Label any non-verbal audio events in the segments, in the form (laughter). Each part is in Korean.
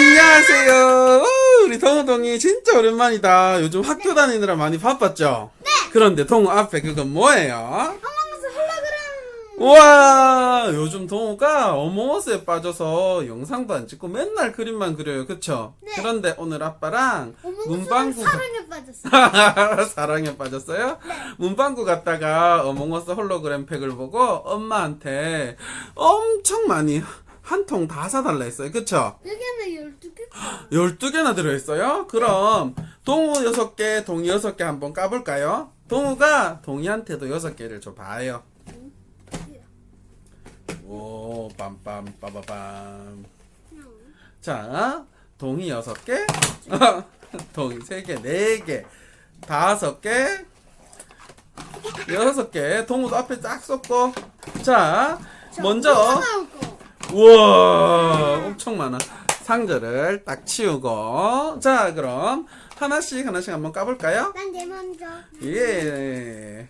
안녕하세요. 오, 우리 동우동이 진짜 오랜만이다. 요즘 학교 다니느라 많이 바빴죠? 네. 그런데 동우 앞에 그건 뭐예요? 어몽어스 홀로그램 우와, 요즘 동우가 어몽어스에 빠져서 영상도 안 찍고 맨날 그림만 그려요. 그쵸? 네. 그런데 오늘 아빠랑 문방구 사랑에 빠졌어 사랑에 빠졌어요? (laughs) 문방구 갔다가 어몽어스 홀로그램 팩을 보고 엄마한테 엄청 많이 한 통 다 사달라 했어요. 그쵸? 여기는 12개 12개나 들어있어요? 그럼 동우 6개, 동이 6개 한번 까볼까요? 동우가 동이한테도 6개를 줘봐요. 오, 빰빰, 빠바밤. 자, 동이 6개, (laughs) 동이 3개, 4개, 5개, 6개. 동우도 앞에 쫙 썼고. 자, 먼저. 우와 엄청 많아 상자를 딱 치우고 자 그럼 하나씩 하나씩 한번 까볼까요? 난 내 먼저 예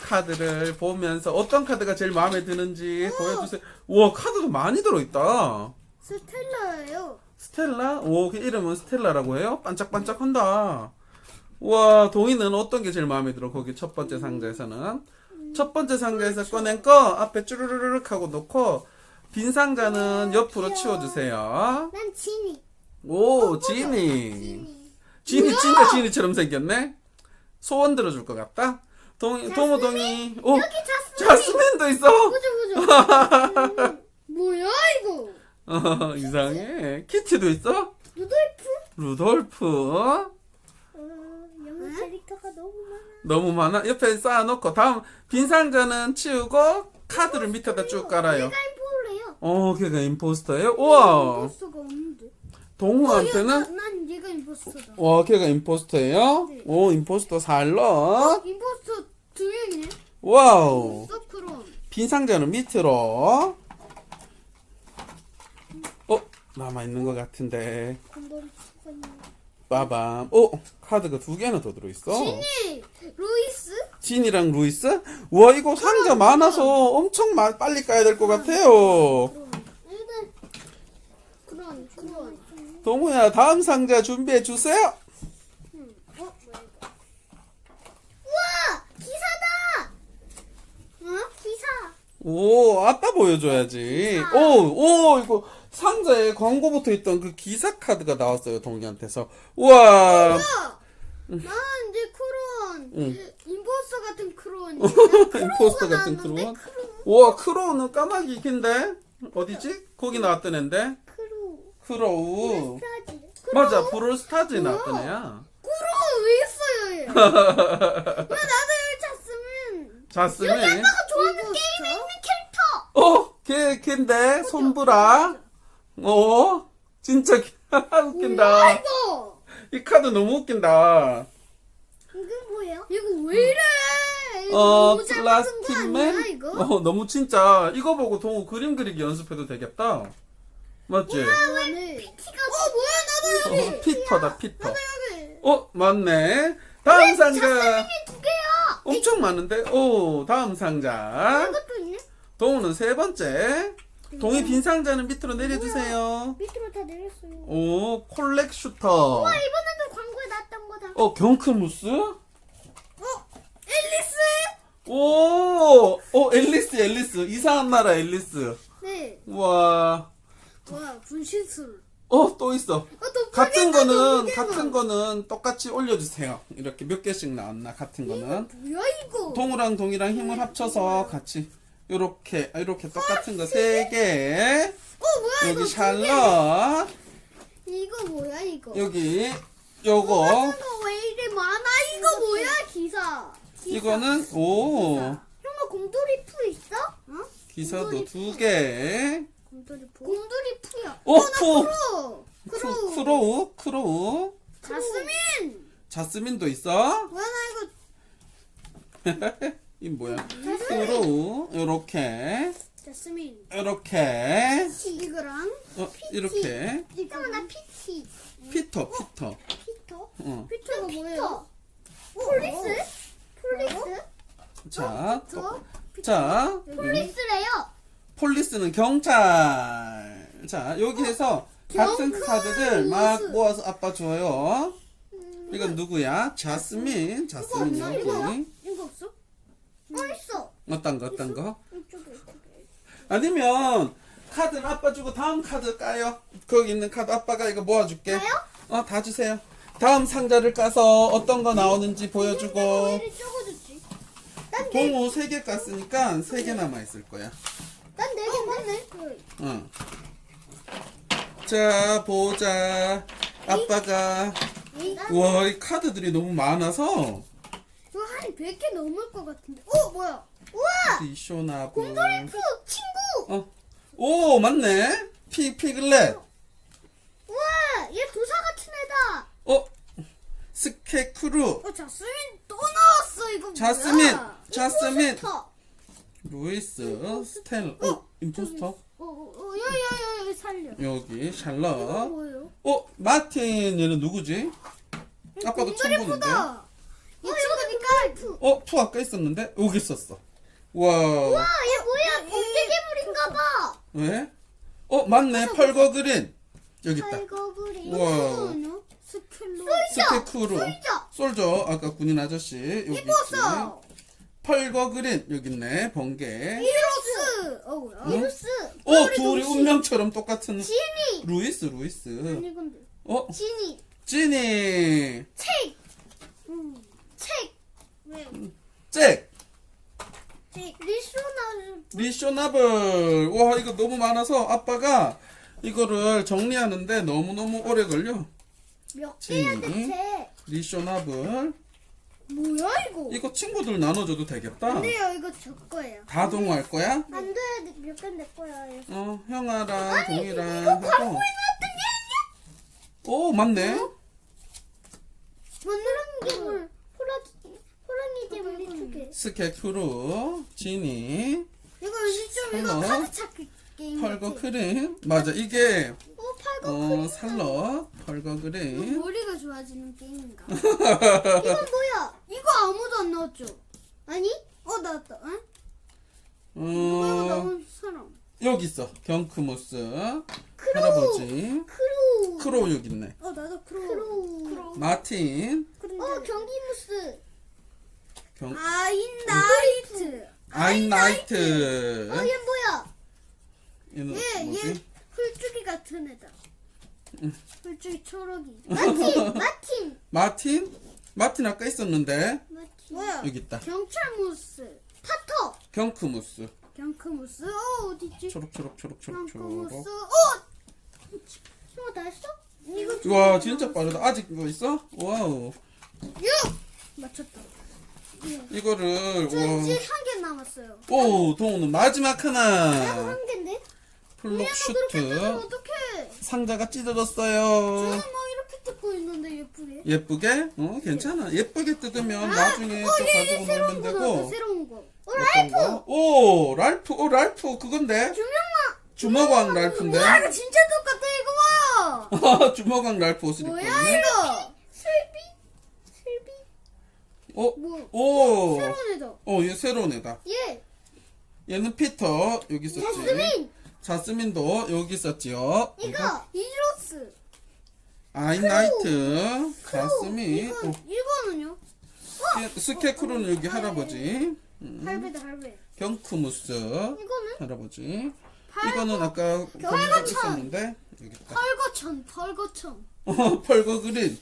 카드를 보면서 어떤 카드가 제일 마음에 드는지 보여주세요 우와 카드도 많이 들어있다 스텔라예요 스텔라? 오, 그 이름은 스텔라라고 해요? 반짝반짝한다. 우와, 동이는 어떤 게 제일 마음에 들어? 거기 첫 번째 상자에서는. 첫 번째 상자에서 꺼낸 거 앞에 쭈르르륵 하고 놓고 빈 상자는 옆으로 치워주세요. 난 지니 오, 지니. 지니 진짜 지니처럼 생겼네? 소원 들어줄 것 같다? 동, 동호동이. 오, 여기 자스 자스민도 있어! 보자 음, (laughs) 뭐야 이거 어, 이상해. 키티도 있어? 루돌프 루돌프. 어, 영어 캐릭터가 너무 많아 너무 많아. 옆에 쌓아놓고 다음 빈 상자는 치우고 카드를 밑에다 쭉 깔아요. 인포래요 어, 걔가 임포스터예요? 우와. 임포스터가 없는데 동우한테는 난, 난 얘가 임포스터다 와, 걔가 임포스터예요? 네. 오, 임포스터 살러. 임포스터 두 명이네 와우. 빈 상자는 밑으로. 어, 남아 있는 것 같은데. 추가 있네 빠밤. 오, 카드가 두 개나 더 들어있어. 지니 루이스 진이랑 루이스? 와, 이거 상자 많아서 엄청 마, 빨리 까야 될 것 같아요. 일단 그런 그런 동우야, 다음 상자 준비해 주세요. 음. 어 뭐야 이거 우와 기사다 어 기사 오, 아빠 보여줘야지. 오, 오, 이거 상자에 광고 붙어 있던 그 기사 카드가 나왔어요, 동이한테서. 우와. 야! 난 이제 크론 응. 임포스터 같은 크론 임포스터 같은 크로운. (laughs) 우와, 크로우는 까마귀 킨데? 어디지? 거기 나왔던 앤데? 크로 크로우. 스타지 맞아, 브롤스타즈 나왔던 애야. 크로 왜 있어요 얘? (laughs) 왜 나도 여기 잤으면 자스민. 아빠가 좋아하는 게임에 있는 캐릭터 어, 걔, 걔인데? 손브라. 어, 진짜 (laughs) 웃긴다. 이거 이 카드 너무 웃긴다. 이거 뭐예요? 이거 왜 이래 이거 어, 너무 잘 만든 거 아니야 플라스틱맨? 이거? 어, 너무 진짜. 이거 보고 동우 그림 그리기 연습해도 되겠다. 맞지? 피티가 어 뭐야 나도 어, 피터다, 피터. 여기 어, 맞네. 다음 상자. 두 개야 엄청 많은데? 오, 다음 상자. 이것도 있네 동우는 세 번째. 동이 빈 상자는 밑으로 내려주세요. 밑으로 다 내렸어요 오, 콜렉 슈터. 와 이번에도 광고에 나왔던 거다 어, 경크무스? 어? 앨리스? 오, 어, 앨리스, 앨리스. 이상한 나라 앨리스. 네 우와. 와 분신술 어, 또 있어. 어, 또 같은 거는. 같은 거는 똑같이 올려주세요. 이렇게 몇 개씩 나왔나 같은 거는 뭐야 이거 동우랑 동이랑 힘을 합쳐서 같이 이렇게 이렇게 똑같은 거 세 개. 어 뭐야 이거 여기 샬럿 개. 이거 뭐야 이거 여기 요거 이거 왜 이래 많아 이거 뭐야 기사 기사. 이거는 오 형아 곰돌이 푸 있어? 어? 기사도 두 개. 곰돌이 푸 곰돌이 푸야 오 푸. 크로 크- 크로 크로우 크로우 자스민 자스민도 있어. 뭐야 나 이거 (laughs) 이 뭐야? 크로우 요렇게 자스민 요렇게 이거랑 어 이렇게 이거 나 피티 피터 피터 피터? 어. 피터가 뭐예요? 폴리스? 폴리스? 자, 저? 또- 자, 폴리스래요 폴리스는 경찰. 자, 여기에서 같은 카드들 막. 모아서 아빠 줘요. 이건 누구야? 자스민. 자스민 없나? 여기. 이거? 이거 없어? 어 있어. 어떤 거 어떤 거? 이쪽에 이쪽에. 아니면 카드는 아빠 주고 다음 카드 까요. 거기 있는 카드 아빠가 이거 모아줄게. 까요? 어, 다 주세요. 다음 상자를 까서 어떤 거 나오는지 보여주고. 적어줬지? 동호 3개 깠으니까 3개 남아 있을 거야. 난네 개. 맞네. 응. 자, 보자. 아빠가. 우와, 이 카드들이 너무 많아서. 이거 한 100개 넘을 것 같은데. 어 뭐야? 우와! 리쇼나브. 곰돌이프 친구. 어. 오, 맞네. 피, 피글렛. 우와! 얘 도사 같은 애다. 어. 스케크루. 어 자스민 또 나왔어 이거 자스민, 뭐야? 자스민. 임포스터. 루이스. 스텔. 어, 임포스터. 어, 어, 어, 여기 여기 여기 살려. 여기, 이거 샬럿. 뭐예요? 어, 마틴. 얘는 누구지? 아빠도 처음 보는데. 곰돌이프다. 이 친구니까. 어, 푸 아까 있었는데? 여기 있었어. 와. 와, 얘 뭐야? 번개 괴물인가 봐. 왜? 어, 맞네. 펄거 그린. 여기 있다. 달거불이. 우와. 스케크루. 솔져. 솔저. 아까 군인 아저씨. 여기 있지. 펄거 그린. 여기 있네. 번개. 이로스. 어 뭐야? 응? 이로스. 어, 둘이 운명처럼 똑같은. 지니. 루이스, 루이스. 아니 근데. 어, 지니. 지니. 책. 음. 책. 왜? 잭. 책. 리쇼나를. 리쇼나블. 와, 이거 너무 많아서 아빠가 이거를 정리하는데 너무 너무 오래 걸려. 몇. 개야 대체? 리쇼나블. 뭐야 이거? 이거 친구들 나눠줘도 되겠다. 근데요 이거 저 거예요. 다 동호할 거야? 안 돼. 몇개내 거야. 어, 형아랑 동이랑 이거 하고. 나왔던 게 아니야? 오, 맞네. 괴물. 호랑이 호랑이 괴 물. 스케크루, 지니, 이거 좀 이거 설마? 카드 찾기 게임. 펄거 같아. 크림. 맞아, 이게 어 어, 크림. 살럿, 펄거 그림. 머리가 좋아지는 게임인가? (laughs) 이건 뭐야? 이거 아무도 안 나왔죠? 아니? 어 나왔다. 응? 이거 어, 나온 사람. 여기 있어. 경크모스. 크로우. 할아버지. 크로우. 크로우 여기 있네. 어 나도 크로우. 크로우. 마틴. 어 경기무스. 경, 아인나이트. 아인나이트. 어 얘 뭐야? 얘는 얘, 뭐지? 얘 훌쭉이 같은 애다. 훌쭉이 초록이. (laughs) 마틴, 마틴, 마틴? 마틴 아까 있었는데. 마틴. 뭐야? 여기 있다. 경찰 무스, 파터, 경크모스. 경크무스. 어 어디지? 초록, 초록, 초록, 초록, 경크무스. 초록. 어, 형아 다 했어? 이거 와, 진짜 빠르다. 아직 뭐 있어? 와우. 육 맞췄다. 이거를, 저 와. 이제 한 개 남았어요. 오, 동호는 마지막 나도 하나. 한 개인데? 플록 그렇게 뜨면 슈트. 어떡해? 상자가 찢어졌어요. 저는 막 이렇게 뜯고 있는데 예쁘게. 예쁘게? 어, 괜찮아. 예쁘게 뜯으면 나중에 또 어, 얘, 얘 가지고 새로운 놀면 거. 되고. 새로운 거. 어, 어떤. 거? 오, 랄프. 오, 랄프. 그건데? 주명아. 주먹왕 랄프인데? 와 이거 진짜 똑같아 이거 봐요. (laughs) 주먹왕 랄프 옷을 입고 뭐야 있네. 이거? 어, 뭐? 오. 새로운 애다. 어, 얘 새로운 애다. 얘. 얘는 피터. 여기 있었지. 자스민. 자스민도 여기 있었지요. 이거 이로스. 아인나이트. 자스민. 이거 오, 이거는요? 스케크루는 여기 할아버지. 할배다 할배. 경크무스. 이거는 할아버지. 팔- 이거는 아까 별거천. 거기서 있었는데 여기 있다. 펄거천 펄거천. 어, (laughs) 펄거 그린.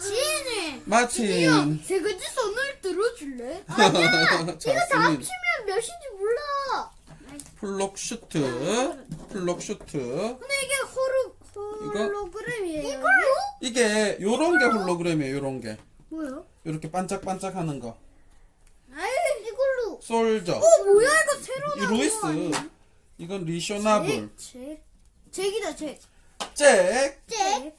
지인이. 마틴. 세 가지 손을 들어줄래? (laughs) 아니야. 이거 다. 합치면 몇인지 몰라. 플록 슈트. 플록 슈트. 근데 이게 호로 홀로그램이에요. 이걸로? 이게 요런 게 홀로그램이에요. 요런 게. 뭐요? 이렇게 반짝반짝 하는 거. 아이 이걸로. 솔저. 어 뭐야 이거 새로 이 나온 거 루이스. 아니야? 이건 리쇼나블. 잭. 잭이다 잭. 잭. 잭.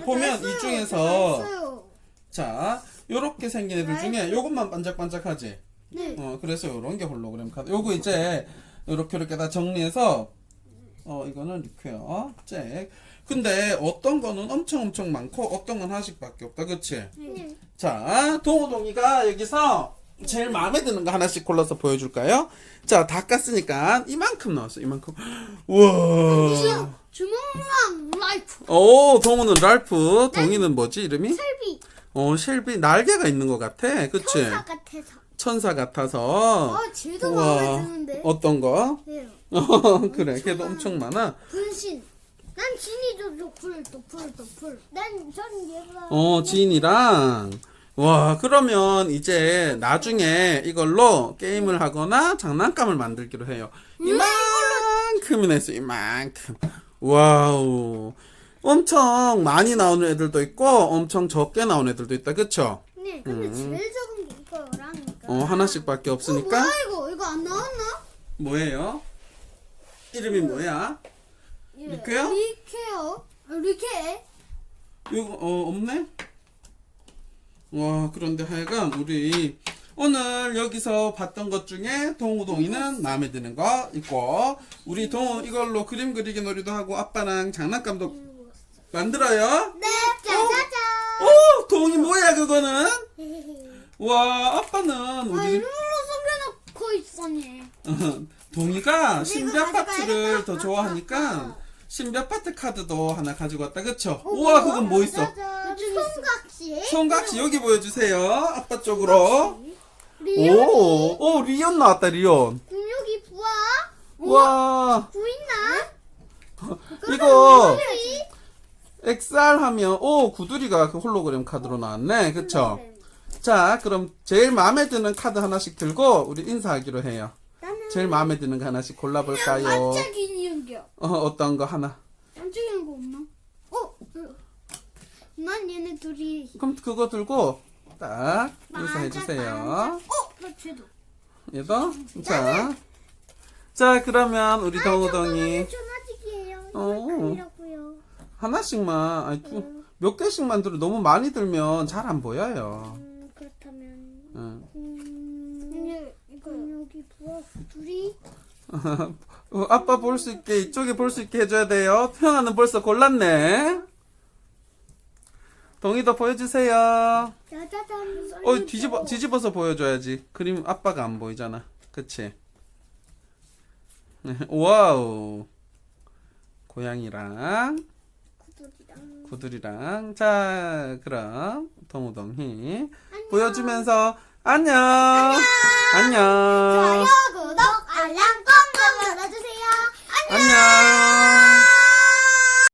자, 보면 이 중에서 요 자, 요렇게 생긴 애들 중에 요것만 반짝반짝하지. 네. 어, 그래서 요런 게 홀로그램 카드. 요거 이제 요렇게 요렇게 다 정리해서 어, 이거는 리퀘어, 잭. 근데 어떤 거는 엄청 엄청 많고 어떤 건 하나씩밖에 없다. 그치? 네. 자, 동호동이가 여기서 제일 마음에 드는 거 하나씩 골라서 보여줄까요? 자, 다 깠으니까 이만큼 나왔어. 이만큼. (gasps) 우와. 주먹 오, 동우는 랄프. 동이는 뭐지, 이름이? 설비. 어, 쉘비. 날개가 있는 것 같아. 그치? 천사 같아서. 천사 같아서. 아, 쟤도. 마음에 드는데. 어떤 거? 어, (laughs) 그래. 걔도 엄청 많아. 분신. 난 진이도 도풀, 도풀, 도풀. 난전 얘가. 어, 지인이랑. 와, 그러면 이제 나중에 이걸로 게임을 하거나 장난감을 만들기로 해요. 이만큼이나 있어, 이만큼. 와우. 엄청 많이 나오는 애들도 있고, 엄청 적게 나오는 애들도 있다, 그쵸? 네, 근데 제일 적은 게 이거라니까. 어, 하나씩밖에 어, 없으니까. 뭐야 이거? 이거 안 나왔나? 뭐예요? 이름이 뭐야? 예. 리케요? 리케요? 아, 리케? 이거, 어, 없네? 와, 그런데 하여간 우리 오늘 여기서 봤던 것 중에 동우동이는 마음에 드는 거 있고, 우리 동우 이걸로 그림 그리기 놀이도 하고 아빠랑 장난감도 만들어요? 네, 짜자잔. 오, 동이 뭐야, 그거는? (laughs) 와, 아빠는 아, 우리 일부러 숨겨놓고 있었네. (laughs) 동이가 신비아 가져가야 파트를 더 되나? 좋아하니까 신비 아 파트 카드도 하나 가지고 왔다, 그쵸? 우와, 그건 뭐 있어? 손각시. 손각시 여기 보여주세요. 아빠 쪽으로. 리온. 오, 오, 리온 나왔다, 리온. 근육이 부하. 와, 보이나? 이거 XR 하면, 오, 구두리가 그 홀로그램 카드로 나왔네. 그쵸? 자, 그럼 제일 마음에 드는 카드 하나씩 들고 우리 인사하기로 해요. 나는 제일 마음에 드는 거 하나씩 골라볼까요? 반짝이는 겨. 어, 어떤 거 하나? 반짝이는 거 없나? 어? 난 얘네 둘이. 그럼 그거 들고 딱 인사해주세요. 어? 나 쟤도. 얘도? 자. 자, 그러면 우리 동우동이 전화직이에요. 어. 이라고요. 하나씩만, 아니, 두- 몇 개씩 만 들어 너무 많이 들면 잘 안 보여요. 음, 그렇다면. 응. 음. 근데 이거 여기 부하 둘이. 어, (laughs) 아빠 볼 수 있게, 이쪽에 볼 수 있게 해줘야 돼요. 태영아는 벌써 골랐네. 동이도 보여주세요. 짜자잔. 어, 뒤집어, 뒤집어서 보여줘야지. 그림 아빠가 안 보이잖아. 그치? (laughs) 와우. 고양이랑 구독이랑. 구들이랑. 자, 그럼, 동우동이 보여주면서 안녕. 안녕. 좋아요, 구독, 알람 꽁꽁 눌러주세요. 안녕. 안녕.